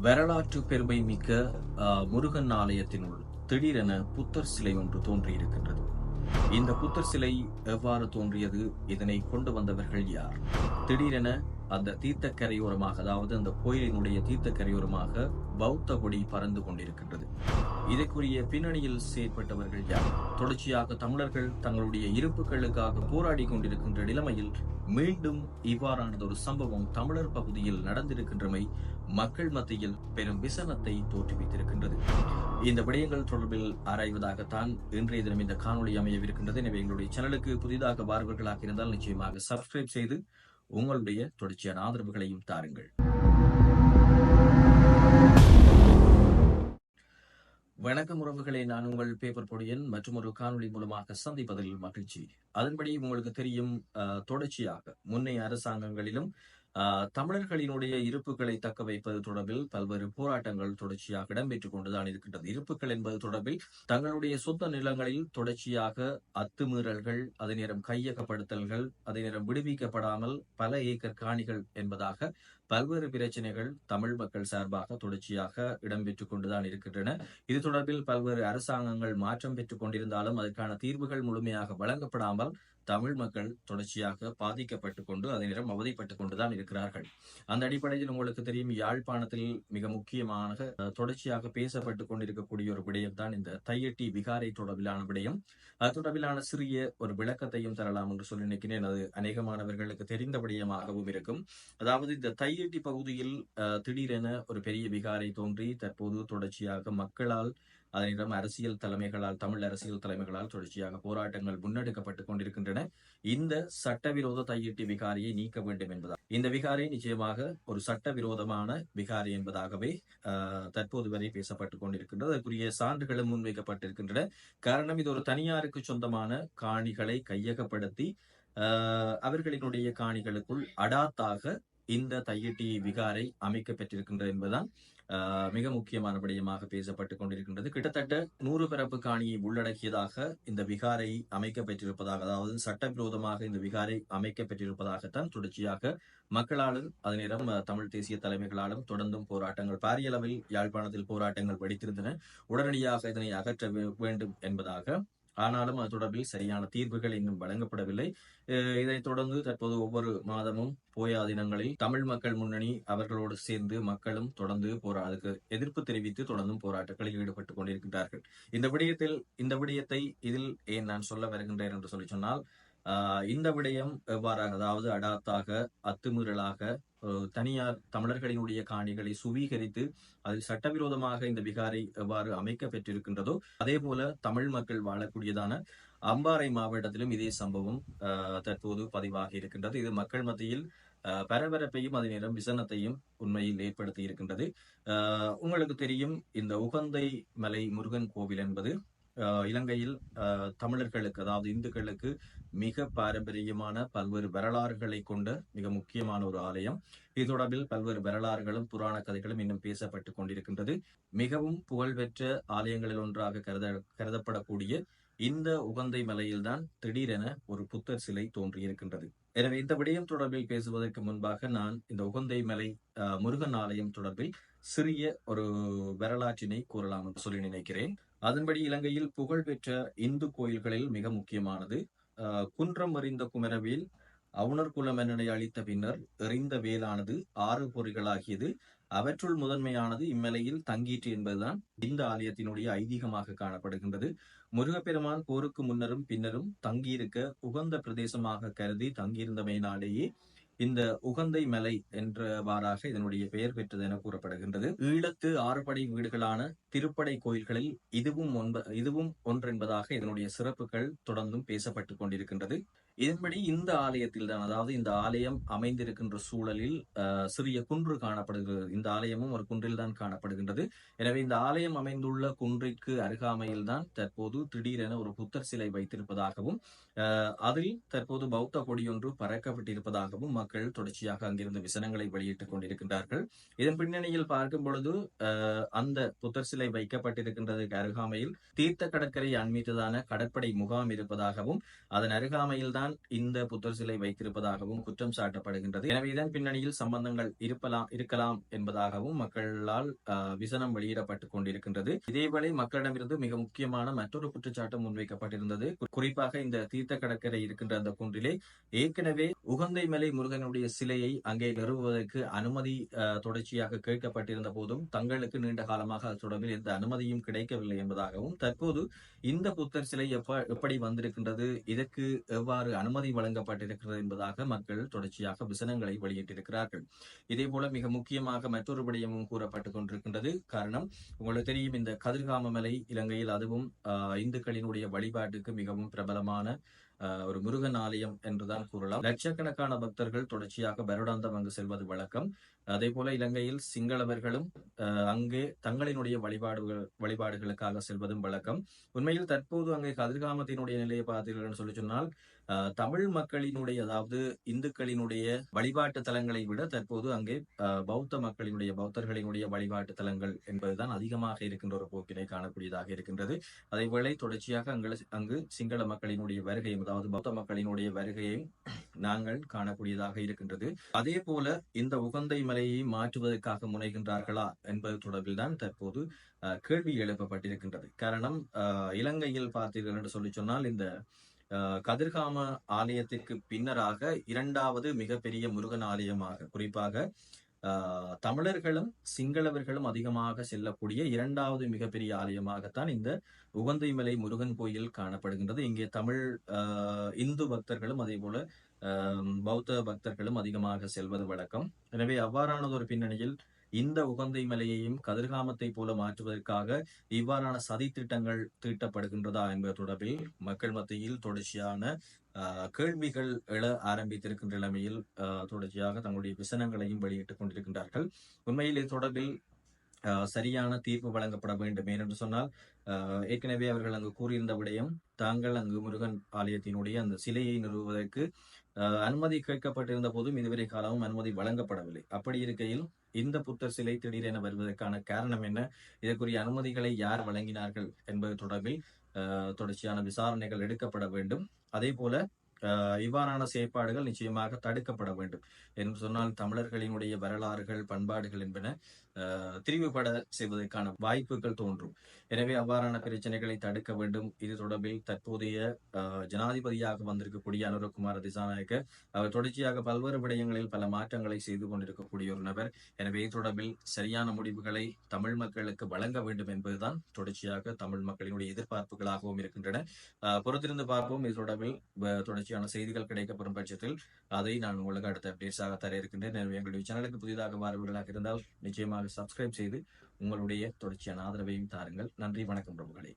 வரலாற்று பெருமை மிக்க அஹ், முருகன் ஆலயத்தினுள் திடீரென புத்தர் சிலை ஒன்று தோன்றியிருக்கின்றது. இந்த புத்தர் சிலை எவ்வாறு தோன்றியது? இதனை கொண்டு வந்தவர்கள் யார்? திடீரென அந்த தீர்த்த கரையோரமாக அதாவது அந்த கோயிலினுடைய தீர்த்த கரையோரமாக பௌத்த கொடி பறந்து கொண்டிருக்கின்றது. இதற்குரிய பின்னணியில் செயற்பட்டவர்கள் யார்? தொடர்ச்சியாக தமிழர்கள் தங்களுடைய இருப்புகளுக்காக போராடி கொண்டிருக்கின்ற நிலைமையில் மீண்டும் இவ்வாறானது ஒரு சம்பவம் தமிழர் பகுதியில் நடந்திருக்கின்றமை மக்கள் மத்தியில் பெரும் விசனத்தை தோற்றுவித்திருக்கின்றது. இந்த விடயங்கள் தொடர்பில் ஆராய்வதாகத்தான் இன்றைய தினம் இந்த காணொளி அமையவிருக்கின்றது. எனவே எங்களுடைய சேனலுக்கு புதிதாக பார்வர்களாக இருந்தால் நிச்சயமாக சப்ஸ்கிரைப் செய்து உங்களுடைய தொடர்ச்சியான ஆதரவுகளையும் தாருங்கள். வணக்கம் உறவுகளை நான் உங்கள் பேப்பர் பொடியன் மற்றும் ஒரு காணொளி மூலமாக சந்திப்பதில் மகிழ்ச்சி. அதன்படி உங்களுக்கு தெரியும் தொடர்ச்சியாக முன்னைய அரசாங்கங்களிலும் தமிழர்களினுடைய இருப்புகளை தக்க வைப்பது தொடர்பில் பல்வேறு போராட்டங்கள் தொடர்ச்சியாக இடம்பெற்றுக் கொண்டுதான் இருக்கின்றது. இருப்புகள் என்பது தொடர்பில் தங்களுடைய சொந்த நிலங்களில் தொடர்ச்சியாக அத்துமீறல்கள் அதே நேரம் கையகப்படுத்தல்கள் அதே நேரம் விடுவிக்கப்படாமல் பல ஏக்கர் காணிகள் என்பதாக பல்வேறு பிரச்சனைகள் தமிழ் மக்கள் சார்பாக தொடர்ச்சியாக இடம்பெற்றுக் கொண்டுதான் இருக்கின்றன. இது தொடர்பில் பல்வேறு அரசாங்கங்கள் மாற்றம் பெற்றுக் கொண்டிருந்தாலும் அதற்கான தீர்வுகள் முழுமையாக வழங்கப்படாமல் தமிழ் மக்கள் தொடர்ச்சியாக பாதிக்கப்பட்டுக் கொண்டு அதே நேரம் அவதிப்பட்டுக் கொண்டுதான் இருக்கிறார்கள். அந்த அடிப்படையில் உங்களுக்கு தெரியும் யாழ்ப்பாணத்தில் மிக முக்கியமாக அஹ், தொடர்ச்சியாக பேசப்பட்டுக் கொண்டிருக்கக்கூடிய ஒரு விடயம் தான் இந்த தையட்டி விகாரை தொடர்பிலான விடயம். அது தொடர்பிலான சிறிய ஒரு விளக்கத்தையும் தரலாம் என்று சொல்லி நினைக்கிறேன். அது அநேகமானவர்களுக்கு தெரிந்த விடயமாகவும் இருக்கும். அதாவது இந்த தையட்டி பகுதியில் திடீரென ஒரு பெரிய விகாரை தோன்றி தற்போது தொடர்ச்சியாக மக்களால் அதனிடம் அரசியல் தலைமைகளால் தமிழ் அரசியல் தலைமைகளால் தொடர்ச்சியாக போராட்டங்கள் முன்னெடுக்கப்பட்டுக் கொண்டிருக்கின்றன. இந்த சட்டவிரோத தையீட்டு விகாரியை நீக்க வேண்டும் என்பதால். இந்த விகாரை நிச்சயமாக ஒரு சட்டவிரோதமான விகாரி என்பதாகவே ஆஹ், தற்போது வரை பேசப்பட்டுக் கொண்டிருக்கின்றது. அதற்குரிய சான்றுகளும் முன்வைக்கப்பட்டிருக்கின்றன. காரணம் இது ஒரு தனியாருக்கு சொந்தமான காணிகளை கையகப்படுத்தி ஆஹ், அவர்களினுடைய காணிகளுக்குள் அடாத்தாக இந்த தையட்டி விகாரை அமைக்கப்பெற்றிருக்கின்றது என்பதுதான் மிக முக்கியமான விடயமாக பேசப்பட்டுக் கொண்டிருக்கின்றது. கிட்டத்தட்ட நூறு பிறப்பு காணியை உள்ளடக்கியதாக இந்த விகாரை அமைக்கப்பெற்றிருப்பதாக அதாவது சட்டவிரோதமாக இந்த விகாரை அமைக்கப்பெற்றிருப்பதாகத்தான் தொடர்ச்சியாக மக்களாலும் அதே நேரம் தமிழ் தேசிய தலைமைகளாலும் தொடர்ந்தும் போராட்டங்கள் பாரிய அளவில் யாழ்ப்பாணத்தில் போராட்டங்கள் வெடித்திருந்தன. உடனடியாக இதனை அகற்ற வேண்டும் என்பதாக ஆனாலும் அது தொடர்பில் சரியான தீர்வுகள் இன்னும் வழங்கப்படவில்லை. இதைத் தொடர்ந்து தற்போது ஒவ்வொரு மாதமும் போயா தினங்களில் தமிழ் மக்கள் முன்னணி அவர்களோடு சேர்ந்து மக்களும் தொடர்ந்து போரா எதிர்ப்பு தெரிவித்து தொடர்ந்தும் போராட்டங்களில் ஈடுபட்டுக் கொண்டிருக்கின்றார்கள். இந்த விடயத்தில் இந்த விடயத்தை இதில் ஏன் நான் சொல்ல வருகின்றேன் என்று சொல்லி சொன்னால் இந்த விடயம் எவ்வாறாக அதாவது அடாத்தாக அத்துமீறலாக தனியார் தமிழர்களினுடைய காணிகளை சுவீகரித்து அதில் சட்டவிரோதமாக இந்த விகாரை எவ்வாறு அமைக்க பெற்றிருக்கின்றதோ அதே போல தமிழ் மக்கள் வாழக்கூடியதான அம்பாறை மாவட்டத்திலும் இதே சம்பவம் தற்போது பதிவாகி இருக்கின்றது. இது மக்கள் மத்தியில் பரபரப்பையும் அதே நேரம் விசனத்தையும் உண்மையில் ஏற்படுத்தி இருக்கின்றது. ஆஹ் உங்களுக்கு தெரியும் இந்த உகந்தை மலை முருகன் கோவில் என்பது இலங்கையில் ஆஹ் தமிழர்களுக்கு அதாவது இந்துக்களுக்கு மிக பாரம்பரியமான பல்வேறு வரலாறுகளை கொண்ட மிக முக்கியமான ஒரு ஆலயம். இது தொடர்பில் பல்வேறு வரலாறுகளும் புராண கதைகளும் இன்னும் பேசப்பட்டுக் கொண்டிருக்கின்றது. மிகவும் புகழ்பெற்ற ஆலயங்களில் ஒன்றாக கருத கருதப்படக்கூடிய இந்த உகந்தை மலையில்தான் திடீரென ஒரு புத்தர் சிலை தோன்றியிருக்கின்றது. எனவே இந்த விடயம் தொடர்பில் பேசுவதற்கு முன்பாக நான் இந்த உகந்தை மலை முருகன் ஆலயம் தொடர்பில் சிறிய ஒரு வரலாற்றினை கூறலாம் என்று சொல்லி நினைக்கிறேன். அதன்படி இலங்கையில் புகழ்பெற்ற இந்து கோயில்களில் மிக முக்கியமானது ஆஹ், குன்றம் எறிந்த குமரவேல் அவுணர் குல அளித்த பின்னர் எறிந்த வேலானது ஆறு பொறிகளாகியது அவற்றுள் முதன்மையானது இம்மலையில் தங்கீற்று என்பதுதான் இந்த ஆலயத்தினுடைய ஐதீகமாக காணப்படுகின்றது. முருகப்பெருமான் போருக்கு முன்னரும் பின்னரும் தங்கியிருக்க உகந்த பிரதேசமாக கருதி தங்கியிருந்தமையினாலேயே இந்த உகந்தை மலை என்றவாறாக இதனுடைய பெயர் பெற்றது என கூறப்படுகின்றது. ஈழத்து ஆறுபடை வீடுகளான திருப்படை கோயில்களில் இதுவும் ஒன்ப இதுவும் ஒன்றென்பதாக இதனுடைய சிறப்புகள் தொடர்ந்தும் பேசப்பட்டுக் கொண்டிருக்கின்றது. இதன்படி இந்த ஆலயத்தில் தான் அதாவது இந்த ஆலயம் அமைந்திருக்கின்ற சூழலில் சிறிய குன்று காணப்படுகிறது. இந்த ஆலயமும் ஒரு குன்றில் தான் காணப்படுகின்றது. எனவே இந்த ஆலயம் அமைந்துள்ள குன்றிற்கு அருகாமையில் தான் தற்போது திடீரென ஒரு புத்தர் சிலை வைத்திருப்பதாகவும் அதில் தற்போது பௌத்த கொடி ஒன்று பறக்கப்பட்டிருப்பதாகவும் மக்கள் தொடர்ச்சியாக அங்கிருந்து விசனங்களை வெளியிட்டுக் கொண்டிருக்கின்றார்கள். இதன் பின்னணியில் பார்க்கும் பொழுது அந்த புத்தர் சிலை வைக்கப்பட்டிருக்கின்றதுக்கு அருகாமையில் தீர்த்த கடற்கரை அண்மித்ததான கடற்படை முகாம் இருப்பதாகவும் அதன் அருகாமையில் தான் தான் இந்த புத்தர் சிலை வைத்திருப்பதாகவும் குற்றம் சாட்டப்படுகின்றது. எனவே இதன் பின்னணியில் சம்பந்தங்கள் இருப்பலாம் இருக்கலாம் என்பதாகவும் மக்களால் விசனம் வெளியிடப்பட்டுக் கொண்டிருக்கின்றது. இதேவேளை மக்களிடமிருந்து மிக முக்கியமான மற்றொரு குற்றச்சாட்டு முன்வைக்கப்பட்டிருந்தது. குறிப்பாக இந்த தீர்த்த கடற்கரை இருக்கின்ற அந்த குன்றிலே ஏற்கனவே உகந்தை மலை முருகனுடைய சிலையை அங்கே நிறுவுவதற்கு அனுமதி தொடர்ச்சியாக கேட்கப்பட்டிருந்த போதும் தங்களுக்கு நீண்ட காலமாக அது தொடர்பில் எந்த அனுமதியும் கிடைக்கவில்லை என்பதாகவும் தற்போது இந்த புத்தர் சிலை எப்ப எப்படி வந்திருக்கின்றது இதற்கு எவ்வாறு அனுமதி வழங்கப்பட்டிருக்கிறது என்பதாக மக்கள் தொடர்ச்சியாக விசனங்களை வெளியிட்டிருக்கிறார்கள். இதே போல மிக முக்கியமாக மற்றொரு விடயமும் கூறப்பட்டுக் கொண்டிருக்கின்றது. காரணம் உங்களுக்கு தெரியும் இந்த கதிர்காம மலை இலங்கையில் அதுவும் ஆஹ், இந்துக்களினுடைய வழிபாட்டுக்கு மிகவும் பிரபலமான ஒரு முருகன் ஆலயம் என்றுதான் கூறலாம். லட்சக்கணக்கான பக்தர்கள் தொடர்ச்சியாக வருடாந்தம் அங்கு செல்வது வழக்கம். அதே போல இலங்கையில் சிங்களவர்களும் அங்கே தங்களினுடைய வழிபாடுகள் வழிபாடுகளுக்காக செல்வதும் வழக்கம். உண்மையில் தற்போது அங்கே கதிர்காமத்தினுடைய நிலையை பார்த்தீர்கள் சொல்லி சொன்னால் தமிழ் மக்களினுடைய அதாவது இந்துக்களினுடைய வழிபாட்டு தலங்களை விட தற்போது அங்கே பௌத்த மக்களினுடைய பௌத்தர்களினுடைய வழிபாட்டு தலங்கள் என்பதுதான் அதிகமாக இருக்கின்ற ஒரு போக்கினை காணக்கூடியதாக இருக்கின்றது. அதேவேளை தொடர்ச்சியாக அங்கு அங்கு சிங்கள மக்களினுடைய வருகை அதாவது பௌத்த மக்களினுடைய வருகையை நாங்கள் காணக்கூடியதாக இருக்கின்றது. அதே போல இந்த உகந்தை மலையை மாற்றுவதற்காக முனைகின்றார்களா என்பது தொடர்பில் தான் தற்போது கேள்வி எழுப்பப்பட்டிருக்கின்றது. காரணம் இலங்கையில் பார்த்தீர்கள் என்று சொல்லி சொன்னால் இந்த அஹ், கதிர்காம ஆலயத்திற்கு பின்னராக இரண்டாவது மிகப்பெரிய முருகன் ஆலயமாக குறிப்பாக தமிழர்களும் சிங்களவர்களும் அதிகமாக செல்லக்கூடிய இரண்டாவது மிகப்பெரிய ஆலயமாகத்தான் இந்த உகந்தைமலை முருகன் கோயில் காணப்படுகின்றது. இங்கே தமிழ் அஹ், இந்து பக்தர்களும் அதே போல அஹ், பௌத்த பக்தர்களும் அதிகமாக செல்வது வழக்கம். எனவே அவ்வாறானது ஒரு பின்னணியில் இந்த உகந்தை மலையையும் கதிர்காமத்தை போல மாற்றுவதற்காக இவ்வாறான சதி திட்டங்கள் தீட்டப்படுகின்றதா என்பது தொடர்பில் மக்கள் மத்தியில் தொடர்ச்சியான கேள்விகள் எழ ஆரம்பித்திருக்கின்ற நிலைமையில் தொடர்ச்சியாக தங்களுடைய விசனங்களையும் வெளியிட்டுக் கொண்டிருக்கின்றார்கள். உண்மையில் இது தொடர்பில் ஆஹ், சரியான தீர்ப்பு வழங்கப்பட வேண்டும். ஏனென்று சொன்னால் ஆஹ், ஏற்கனவே அவர்கள் அங்கு கூறியிருந்த விடயம் தாங்கள் அங்கு முருகன் ஆலயத்தினுடைய அந்த சிலையை நிறுவுவதற்கு அனுமதி கேட்கப்பட்டிருந்த போதும் இதுவரை காலமும் அனுமதி வழங்கப்படவில்லை. அப்படி இருக்கையில் இந்த புத்தர் சிலை திடீரென வருவதற்கான காரணம் என்ன? இதற்குரிய அனுமதிகளை யார் வழங்கினார்கள் என்பது தொடர்பில் ஆஹ், தொடர்ச்சியான விசாரணைகள் எடுக்கப்பட வேண்டும். அதே போல இவ்வாறான செயற்பாடுகள் நிச்சயமாக தடுக்கப்பட வேண்டும். என்று சொன்னால் தமிழர்களினுடைய வரலாறுகள் பண்பாடுகள் என்பன திரிவுபட செய்வதற்கான வாய்ப்புகள் தோன்றும். எனவே அவ்வாறான பிரச்சனைகளை தடுக்க வேண்டும். இது தொடர்பில் தற்போதைய ஜனாதிபதியாக வந்திருக்கக்கூடிய அனுரகுமார் திசாநாயக்க அவர் தொடர்ச்சியாக பல்வேறு விடயங்களில் பல மாற்றங்களை செய்து கொண்டிருக்கக்கூடிய ஒரு நபர். எனவே இது தொடர்பில் சரியான முடிவுகளை தமிழ் மக்களுக்கு வழங்க வேண்டும் என்பதுதான் தொடர்ச்சியாக தமிழ் மக்களினுடைய எதிர்பார்ப்புகளாகவும் இருக்கின்றன. பொறுத்திருந்து பார்ப்போம். இது தொடர்பில் தொடர்ச்சியான செய்திகள் கிடைக்கப்பெறும் பட்சத்தில் அதை நான் உங்களுக்கு அடுத்த அப்டேட்ஸாக தர இருக்கின்றேன். எனவே எங்களுடைய சேனலுக்கு புதிதாக மாறுவர்களாக இருந்தால் நிச்சயமாக சப்ஸ்கிரைப் செய்து உங்களுடைய தொடர்ச்சியான ஆதரவையும் தாருங்கள். நன்றி வணக்கம் பிரபுகளே.